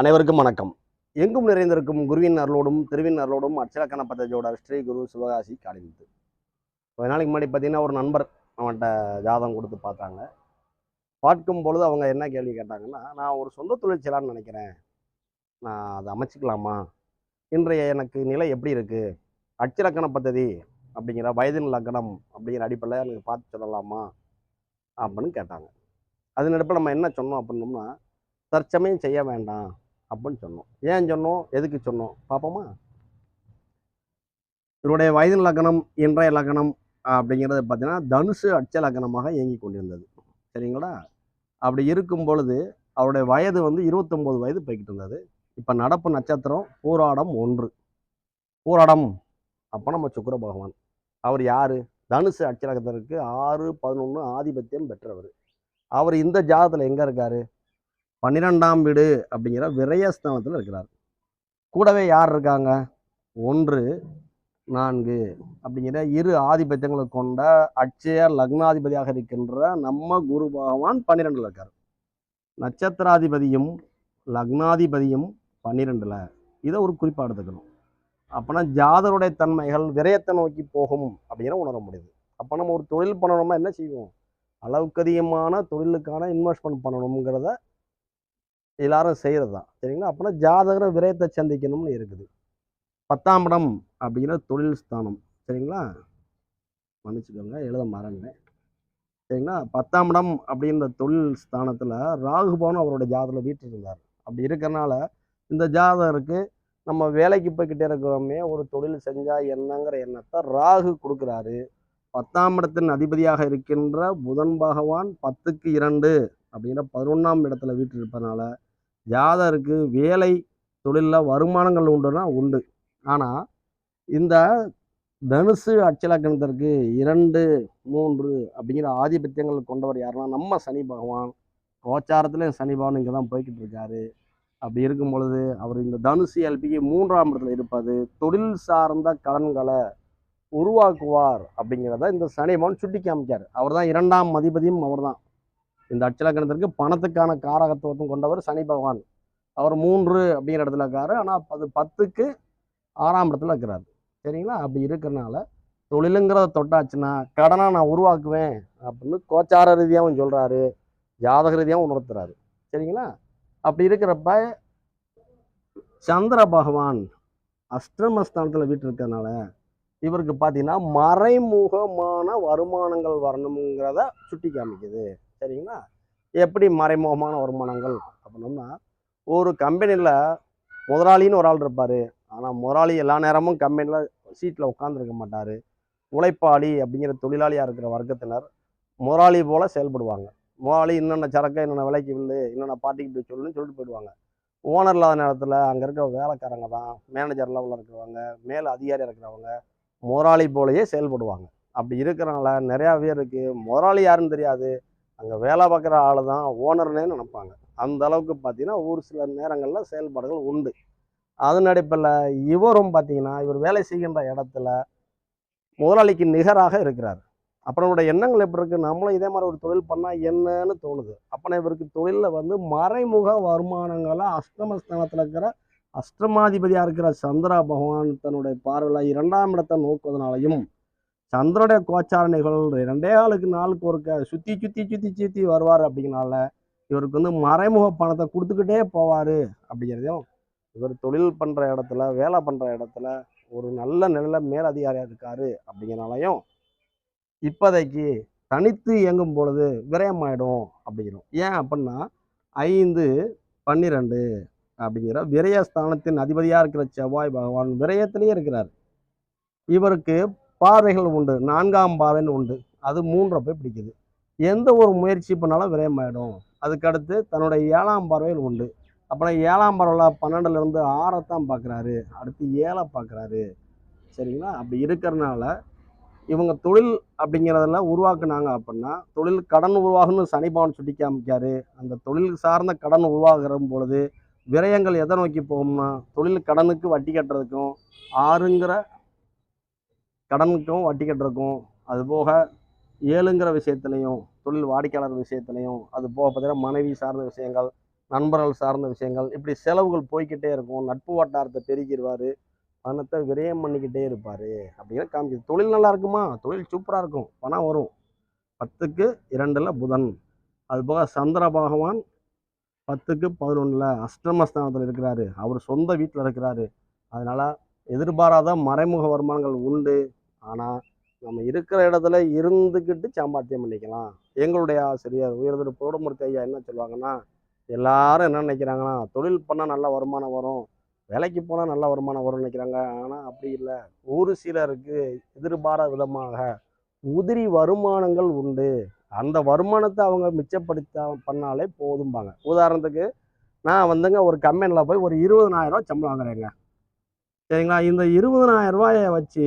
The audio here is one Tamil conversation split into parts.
அனைவருக்கும் வணக்கம். எங்கும் நிறைந்திருக்கும் குருவின் அருளோடும் திருவின் அருளோடும் அச்சலக்கண பத்தஜோட ஸ்ரீ குரு சிவகாசி காளிமுத்து கொஞ்ச நாளைக்கு முன்னாடி பார்த்தீங்கன்னா ஒரு நண்பர் அவன்கிட்ட ஜாதகம் கொடுத்து பார்த்தாங்க. பார்க்கும் பொழுது அவங்க என்ன கேள்வி கேட்டாங்கன்னா நான் ஒரு சொந்த தொழில் செய்யலான்னு நினைக்கிறேன். நான் அதை அமைச்சிக்கலாமா? இன்றைய எனக்கு நிலை எப்படி இருக்குது அச்சிலக்கண பத்ததி அப்படிங்கிற வயதின் லக்கணம் அப்படிங்கிற அடிப்படையில் எனக்கு பார்த்து சொல்லலாமா? அப்படின்னு கேட்டாங்க. அதன் அடிப்பில் நம்ம என்ன சொன்னோம் அப்படின்னோம்னா தற்சமயம் செய்ய வேண்டாம். அப்படின்னு சொன்னோம். ஏன் சொன்னோம்? எதுக்கு சொன்னோம்? பார்ப்போமா இவருடைய வயதின் லக்கணம் இன்றைய லக்கணம் அப்படிங்கிறது பார்த்தீங்கன்னா தனுசு அட்ச லக்கணமாக இயங்கி கொண்டிருந்தது. சரிங்களா? அப்படி இருக்கும் பொழுது அவருடைய வயது வந்து இருபத்தொம்போது வயது போய்கிட்டு இருந்தது. இப்போ நடப்பு நட்சத்திரம் பூராடம் ஒன்று. பூராடம் அப்போ நம்ம சுக்கர பகவான். அவர் யார்? தனுசு அட்சலகத்திற்கு ஆறு பதினொன்று ஆதிபத்தியம் பெற்றவர். அவர் இந்த ஜாதத்தில் எங்கே இருக்கார்? பன்னிரெண்டாம் வீடு அப்படிங்கிற விரயஸ்தானத்தில் இருக்கிறார். கூடவே யார் இருக்காங்க? ஒன்று நான்கு அப்படிங்கிற இரு ஆதிபத்தியங்களை கொண்ட அட்சய லக்னாதிபதியாக இருக்கின்ற நம்ம குரு பகவான் பன்னிரெண்டில் இருக்கார். நட்சத்திராதிபதியும் லக்னாதிபதியும் பன்னிரெண்டில். இதை ஒரு குறிப்பாக எடுத்துக்கணும். அப்போனா ஜாதருடைய தன்மைகள் விரயத்தை நோக்கி போகும் அப்படிங்கிற உணர முடியுது. அப்போ நம்ம ஒரு தொழில் பண்ணணும்னா என்ன செய்வோம்? அளவுக்கு அதிகமான தொழிலுக்கான இன்வெஸ்ட்மெண்ட் பண்ணணுங்கிறத எல்லாரும் செய்கிறது தான் சரிங்களா? அப்போனா ஜாதகர விரயத்தை சந்திக்கணும்னு இருக்குது. பத்தாம் இடம் அப்படிங்கிற தொழில் ஸ்தானம். சரிங்களா? மன்னிச்சுக்கோங்க எழுத மறந்தேன் சரிங்களா? பத்தாம் இடம் அப்படின்ற தொழில் ஸ்தானத்தில் ராகுபவன் அவரோட ஜாதகத்தில் வீட்டில் இருந்தார் அப்படி இருக்கிறனால இந்த ஜாதகருக்கு நம்ம வேலைக்கு போய்கிட்டே இருக்கிறோமே ஒரு தொழில் செஞ்சால் என்னங்கிற எண்ணத்தை ராகு கொடுக்குறாரு. பத்தாம் இடத்தின் அதிபதியாக இருக்கின்ற புதன் பகவான் பத்துக்கு இரண்டு. அப்படிங்கிற பதினொன்றாம் இடத்துல வீட்டு இருப்பதனால ஜாதருக்கு வேலை தொழிலில் வருமானங்கள் உண்டுனா உண்டு. ஆனால் இந்த தனுசு அச்சலக்கணத்திற்கு இரண்டு மூன்று அப்படிங்கிற ஆதிபத்தியங்கள் கொண்டவர் யாருன்னா நம்ம சனி பகவான். கோச்சாரத்துலேயும் சனி பகவான் இங்கே தான் போய்கிட்டு இருக்காரு. அப்படி இருக்கும் பொழுது அவர் இந்த தனுசு எல்பிக்கு மூன்றாம் இடத்துல இருப்பது தொழில் சார்ந்த கடன்களை உருவாக்குவார் அப்படிங்கிறத இந்த சனி பகவான் சுட்டி காமிக்கார் அவர் தான் இரண்டாம் அதிபதியும் அவர் தான். இந்த அச்சலக்கணத்திற்கு பணத்துக்கான காரகத்துவத்தும் கொண்டவர் சனி பகவான். அவர் மூன்று அப்படிங்கிற இடத்துல இருக்காரு. ஆனால் அது பத்துக்கு ஆறாம் இடத்துல இருக்கிறார். சரிங்களா? அப்படி இருக்கிறனால தொழிலுங்கிறத தொட்டாச்சுன்னா கடனை நான் உருவாக்குவேன் அப்படின்னு கோச்சார ரீதியாகவும் சொல்கிறாரு ஜாதக ரீதியாகவும் உணர்த்துறாரு. சரிங்களா? அப்படி இருக்கிறப்ப சந்திர பகவான் அஷ்டமஸ்தானத்தில் வீட்டு இருக்கிறதுனால இவருக்கு பார்த்தீங்கன்னா மறைமுகமான வருமானங்கள் வரணுங்கிறத சுட்டி காமிக்குது சரிங்களா? எப்படி மறைமுகமான வருமானங்கள் அப்படின்னோம்னா ஒரு கம்பெனியில் முதலாளின்னு ஒரு ஆள் இருப்பார். ஆனால் முதலாளி எல்லா நேரமும் கம்பெனியில் சீட்டில் உட்காந்துருக்க மாட்டார். உழைப்பாளி அப்படிங்கிற தொழிலாளியாக இருக்கிற வர்க்கத்தினர் முதலாளி போல் செயல்படுவாங்க. முதலாளி என்னென்ன சரக்கு என்னென்ன விலைக்கு வில்லு என்னென்ன பார்ட்டிக்கு போய் சொல்லுன்னு சொல்லிட்டு போயிடுவாங்க. ஓனர் இல்லாத நேரத்தில் அங்கே இருக்கிற வேலைக்காரங்க தான் மேனேஜர் லெவலில் இருக்கிறவங்க மேல் அதிகாரி இருக்கிறவங்க முதலாளி போலயே செயல்படுவாங்க. அப்படி இருக்கிறனால நிறையா பேருக்கு முதலாளி யாருன்னு தெரியாது. அங்கே வேலை பார்க்குற ஆள் தான் ஓனர்னே நினைப்பாங்க. அந்த அளவுக்கு பார்த்தீங்கன்னா ஒரு சில நேரங்களில் செயல்பாடுகள் உண்டு. அதன் அடிப்பில் இவரும் பார்த்தீங்கன்னா இவர் வேலை செய்கின்ற இடத்துல முதலாளிக்கு நிகராக இருக்கிறார். அப்புறம் எண்ணங்கள் எப்படி இருக்குது நம்மளும் இதே மாதிரி ஒரு தொழில் பண்ணால் என்னன்னு தோணுது. அப்போனா இவருக்கு தொழிலில் வந்து மறைமுக வருமானங்களை அஷ்டமஸ்தானத்தில் இருக்கிற அஷ்டமாதிபதியாக இருக்கிற சந்திரா பகவான் தன்னுடைய பார்வையில் இரண்டாம் இடத்தை நோக்குவதனாலையும் சந்திரனுடைய கோச்சார நிகழ்வு ரெண்டே ஆளுக்கு நாளுக்கு ஒருக்க சுற்றி சுற்றி சுற்றி சுற்றி வருவார் அப்படிங்கிறனால இவருக்கு வந்து மறைமுக பணத்தை கொடுத்துக்கிட்டே போவார் அப்படிங்கிறதையும் இவர் தொழில் பண்ணுற இடத்துல வேலை பண்ணுற இடத்துல ஒரு நல்ல நிலையில் மேலதிகாரியாக இருக்கார் அப்படிங்கிறனாலையும் இப்போதைக்கு தனித்து இயங்கும் பொழுது விரயமாயிடும் அப்படிங்கிறோம். ஏன் அப்படின்னா ஐந்து பன்னிரெண்டு அப்படிங்கிற விரயஸ்தானத்தின் அதிபதியாக இருக்கிற செவ்வாய் பகவான் விரயத்திலேயே இருக்கிறார். இவருக்கு பார்வைகள் உண்டு நான்காம் பார்வைன்னு உண்டு. அது மூன்றை போய் பிடிக்குது. எந்த ஒரு முயற்சி பண்ணாலும் விரயமாயிடும். அதுக்கடுத்து தன்னுடைய ஏழாம் பார்வையில் உண்டு. அப்புறம் ஏழாம் பரவல பன்னெண்டுலேருந்து ஆறைத்தான் பார்க்குறாரு அடுத்து ஏழை பார்க்குறாரு சரிங்களா? அப்படி இருக்கிறனால இவங்க தொழில் அப்படிங்கிறதுல உருவாக்குனாங்க அப்படின்னா தொழில் கடன் உருவாகுன்னு சனிபவன் சுட்டி காமிக்காரு. அந்த தொழில் சார்ந்த கடன் உருவாகிற பொழுது விரயங்கள் எதை நோக்கி போகும்னா தொழில் கடனுக்கு வட்டி கட்டுறதுக்கும் ஆறுங்கிற கடனுக்கும் வட்டி கட்டுறக்கும் அது போக ஏழுங்கிற விஷயத்துலையும் தொழில் வாடிக்கையாளர் விஷயத்துலையும் அது போக பார்த்தீங்கன்னா மனைவி சார்ந்த விஷயங்கள் நண்பர்கள் சார்ந்த விஷயங்கள் இப்படி செலவுகள் போய்க்கிட்டே இருக்கும். நட்பு வட்டாரத்தை பெருக்கிடுவார். பணத்தை விரயம் பண்ணிக்கிட்டே இருப்பார். அப்படின்னு காமிக்குது. தொழில் நல்லா இருக்குமா? தொழில் சூப்பராக இருக்கும். பணம் வரும். பத்துக்கு இரண்டில் புதன். அதுபோக சந்திர பகவான் பத்துக்கு பதினொன்றில் அஷ்டமஸ்தானத்தில் இருக்கிறாரு. அவர் சொந்த வீட்டில் இருக்கிறாரு. அதனால் எதிர்பாராத மறைமுக வருமானங்கள் உண்டு. ஆனால் நம்ம இருக்கிற இடத்துல இருந்துக்கிட்டு சாம்பாத்தியம் பண்ணிக்கலாம். எங்களுடைய ஆசிரியர் உயர்திரு போடமூர்த்தி ஐயா என்ன சொல்லுவாங்கன்னா எல்லாரும் என்ன நினைக்கிறாங்கன்னா தொழில் பண்ணால் நல்ல வருமானம் வரும் வேலைக்கு போனால் நல்ல வருமானம் வரும்னு நினைக்கிறாங்க. ஆனால் அப்படி இல்லை. ஒரு சிலருக்கு எதிர்பாராத விதமாக உதிரி வருமானங்கள் உண்டு. அந்த வருமானத்தை அவங்க மிச்சப்படுத்த பண்ணாலே போதும்பாங்க. உதாரணத்துக்கு நான் வந்துங்க ஒரு கம்பெனியில் போய் ஒரு இருபதனாயிரம் ரூபா சம்பளம் வாங்குறேங்க. சரிங்களா? இந்த இருபதனாயிரம் ரூபாயை வச்சு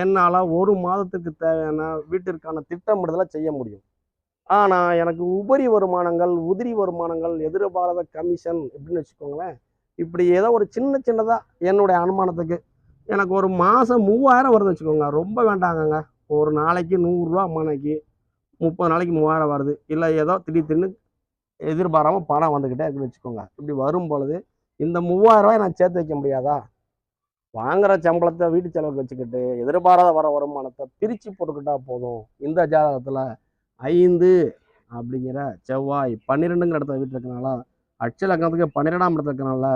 என்னால் ஒரு மாதத்துக்கு தேவையான வீட்டிற்கான திட்டமிடுதலை செய்ய முடியும். ஆனால் எனக்கு உபரி வருமானங்கள் உதிரி வருமானங்கள் எதிர்பாராத கமிஷன் எப்படின்னு வச்சுக்கோங்களேன். இப்படி ஏதோ ஒரு சின்ன சின்னதாக என்னுடைய அனுமானத்துக்கு எனக்கு ஒரு மாதம் மூவாயிரம் வருதுன்னு வச்சுக்கோங்க. ரொம்ப வேண்டாங்கங்க. ஒரு நாளைக்கு நூறுரூவா மனைக்கு முப்பது நாளைக்கு மூவாயிரம் வருது. இல்லை ஏதோ திடீர் திடீர்னு எதிர்பாராமல் பணம் வந்துக்கிட்டே இருக்குன்னு வச்சுக்கோங்க. இப்படி வரும் பொழுது இந்த மூவாயிரம் ரூபாய் நான் சேர்த்து வைக்க முடியாதா? வாங்குற சம்பளத்தை வீட்டு செலவுக்கு வச்சுக்கிட்டு எதிர்பாராத வர வருமானத்தை பிரித்து போட்டுக்கிட்டா போதும். இந்த ஜாதகத்தில் ஐந்து அப்படிங்கிற செவ்வாய் பன்னிரெண்டுங்கிற இடத்துல வீட்டில் இருக்கனால அட்ச பன்னிரெண்டாம் இடத்துல இருக்கனால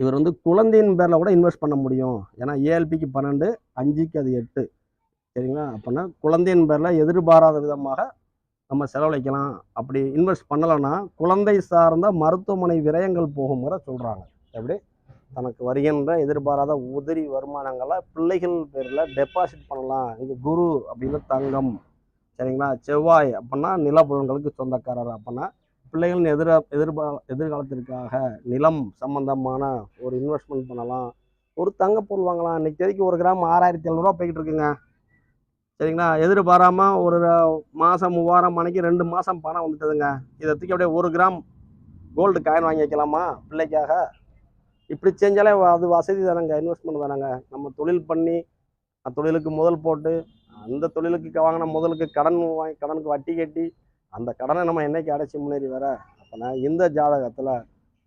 இவர் வந்து குழந்தையின் பேரில் கூட இன்வெஸ்ட் பண்ண முடியும். ஏன்னா ஏஎல்பிக்கு பன்னெண்டு அஞ்சுக்கு அது எட்டு. சரிங்களா? அப்படின்னா குழந்தையின் பேரில் எதிர்பாராத விதமாக நம்ம செலவழிக்கலாம். அப்படி இன்வெஸ்ட் பண்ணலைன்னா குழந்தை சார்ந்த மருத்துவமனை விரயங்கள் போகுங்கிற சொல்கிறாங்க எப்படி? தனக்கு வருகின்ற எதிர்பாராத உதிரி வருமானங்களை பிள்ளைகள் பேரில் டெபாசிட் பண்ணலாம். இங்கே குரு அப்படின்னா தங்கம். சரிங்களா? செவ்வாய் அப்படின்னா நிலப்புலன்களுக்கு சொந்தக்காரர் அப்படின்னா பிள்ளைகளின் எதிர எதிர்பா எதிர்காலத்திற்காக நிலம் சம்பந்தமான ஒரு இன்வெஸ்ட்மெண்ட் பண்ணலாம். ஒரு தங்க பொருள் வாங்கலாம். இன்னைக்கு தேதிக்கு ஒரு கிராம் ஆறாயிரத்தி எழுநூறுவா போய்கிட்டு இருக்குங்க. சரிங்களா? எதிர்பாராமல் ஒரு மாதம் மூவாயிரம் மணிக்கு ரெண்டு மாதம் பணம் வந்துட்டுதுங்க. இதை தூக்கி அப்படியே ஒரு கிராம் கோல்டு காயின் வாங்கி வைக்கலாமா? பிள்ளைக்காக இப்படி செஞ்சாலே அது வசதி தானேங்க இன்வெஸ்ட்மெண்ட் தானேங்க. நம்ம தொழில் பண்ணி தொழிலுக்கு முதல் போட்டு அந்த தொழிலுக்கு வாங்கின முதலுக்கு கடன் வாங்கி கடனுக்கு வட்டி கட்டி அந்த கடனை நம்ம என்னைக்கு அடைச்சி முன்னேறி வர? அப்போனா இந்த ஜாதகத்தில்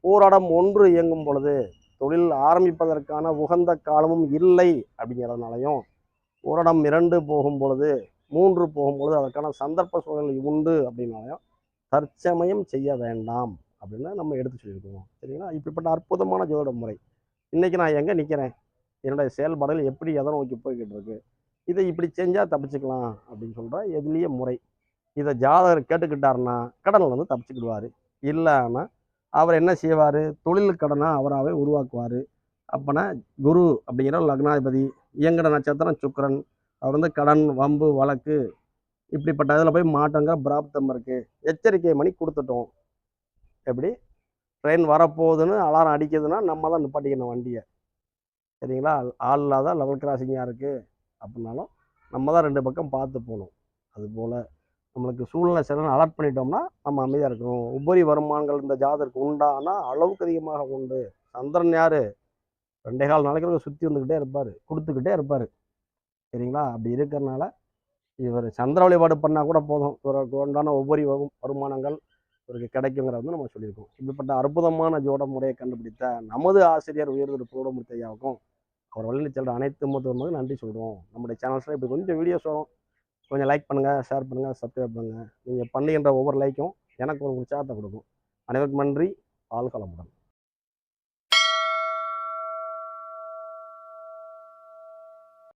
போராடம் ஒன்று இயங்கும் பொழுது தொழில் ஆரம்பிப்பதற்கான உகந்த காலமும் இல்லை அப்படிங்கிறதுனாலையும் போராடம் இரண்டு போகும் பொழுது மூன்று போகும் பொழுது அதற்கான சந்தர்ப்ப சூழல் உண்டு அப்படின்னாலையும் தற்சமயம் செய்ய வேண்டாம். அப்படின்னு நம்ம எடுத்து சொல்லியிருக்கோம். சரிங்களா? இப்படிப்பட்ட அற்புதமான ஜோதிட முறை. இன்றைக்கி நான் எங்கே நிற்கிறேன் என்னுடைய செயல்பாடுகள் எப்படி எதை நோக்கி போய்கிட்டு இருக்கு இதை இப்படி செஞ்சால் தப்பிச்சுக்கலாம் அப்படின்னு சொல்கிற எதுலேயே முறை. இதை ஜாதகர் கேட்டுக்கிட்டாருன்னா கடனில் வந்து தப்பிச்சுக்கிடுவார். இல்லைன்னா அவர் என்ன செய்வார்? தொழில் கடனை அவராகவே உருவாக்குவார். அப்போனா குரு அப்படிங்கிற லக்னாதிபதி இயங்கட நட்சத்திரம் சுக்கரன் அவர் வந்து கடன் வம்பு வழக்கு இப்படிப்பட்ட இதில் போய் மாட்டங்கிற பிராப்தம் இருக்குது எச்சரிக்கை மணி கொடுத்துட்டோம். எப்படி? ட்ரெயின் வரப்போகுதுன்னு அலாரம் அடிக்குதுன்னா நம்ம தான் நிப்பாட்டிக்கணும் வண்டியை. சரிங்களா? ஆள் இல்லாத லெவல் கிராசிங்காக இருக்குது அப்படின்னாலும் நம்ம தான் ரெண்டு பக்கம் பார்த்து போகணும். அதுபோல் நம்மளுக்கு சூழ்நிலை சிலன்னு அலர்ட் பண்ணிட்டோம்னா நம்ம அமைதியாக இருக்கணும். உபரி வருமானங்கள் இந்த ஜாதருக்கு உண்டானா அளவுக்கு அதிகமாக உண்டு. சந்திரன் யார்? ரெண்டே கால் நாளைக்கு சுற்றி வந்துக்கிட்டே இருப்பார். கொடுத்துக்கிட்டே இருப்பார். சரிங்களா? அப்படி இருக்கிறனால இவர் சந்திர வழிபாடு பண்ணால் கூட போதும். இவருக்கு உண்டான உபரி வரும் வருமானங்கள் இவருக்கு கிடைக்குங்கிறத வந்து நம்ம சொல்லியிருக்கோம். இப்படிப்பட்ட அற்புதமான ஜோட முறையை கண்டுபிடித்த நமது ஆசிரியர் உயர்திரு பூடமூர்த்தி ஐயாவுக்கும் அவர் வழியில் செல்ற அனைத்து மருத்துவர்களுக்கும் நன்றி சொல்கிறோம் நம்முடைய சேனல்ஸில் இப்படி கொஞ்சம் வீடியோஸ் வரும். கொஞ்சம் லைக் பண்ணுங்கள் ஷேர் பண்ணுங்கள் சப்ஸ்கிரைப் பண்ணுங்கள் நீங்கள் பண்ணுகின்ற ஒவ்வொரு லைக்கும் எனக்கு ஒரு உற்சாகத்தை கொடுக்கும். அனைவருக்கும் நன்றி. ஆள்களமுடன்